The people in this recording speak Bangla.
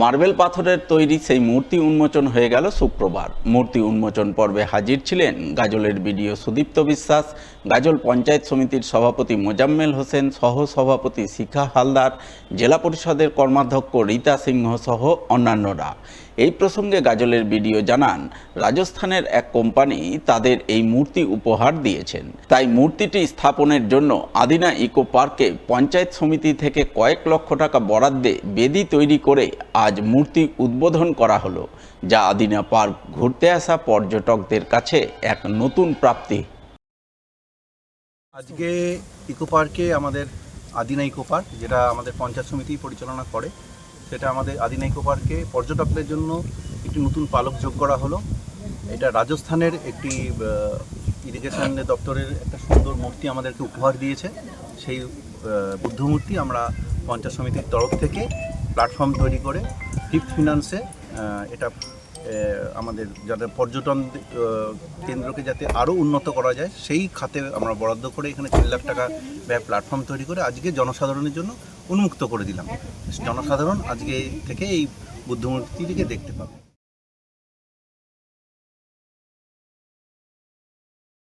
মার্বেল পাথরের তৈরি সেই মূর্তি উন্মোচন হয়ে গেল শুক্রবার। মূর্তি উন্মোচন পর্বে হাজির ছিলেন গাজলের বিডিও সুদীপ্ত বিশ্বাস, গাজল পঞ্চায়েত সমিতির সভাপতি মোজাম্মেল হোসেন সহ সভাপতি শিখা হালদার, জেলা পরিষদের কর্মাধ্যক্ষ রীতা সিংহ সহ অন্যান্যরা। এই প্রসঙ্গে গাজলের বিডিও জানান, রাজস্থানের এক কোম্পানি তাদের এই মূর্তি উপহার দিয়েছেন। তাই মূর্তিটি স্থাপনের জন্য আদিনা ইকো পার্কে পঞ্চায়েত সমিতি থেকে কয়েক লক্ষ টাকা বরাদ্দে বেদি তৈরি করে আজ মূর্তি উদ্বোধন করা হলো যা আদিনা পার্ক ঘুরতে আসা পর্যটকদের কাছে এক নতুন প্রাপ্তি। আজকে ইকো পার্কে আমাদের আদিনা ইকো পার্ক যেটা আমাদের পঞ্চায়েত সমিতি পরিচালনা করে সেটা আমাদের আদিনা ইকো পার্কে পর্যটকদের জন্য একটি নতুন পালক যোগ করা হলো। এটা রাজস্থানের একটি ইরিগেশন দপ্তরের একটা সুন্দর মূর্তি আমাদেরকে উপহার দিয়েছে। সেই আহ, বুদ্ধ মূর্তি আমরা পঞ্চায়েত সমিতির তরফ থেকে প্ল্যাটফর্ম তৈরি করে ফিফ ফিনান্সে এটা আমাদের যাদের পর্যটন কেন্দ্রকে যাতে আরও উন্নত করা যায়, সেই খাতে আমরা বরাদ্দ করে এখানে তিন লাখ টাকা ব্যয় প্ল্যাটফর্ম তৈরি করে আজকে জনসাধারণের জন্য উন্মুক্ত করে দিলাম। জনসাধারণ আজকে থেকে এই বুদ্ধমূর্তিটিকে দেখতে পাবে।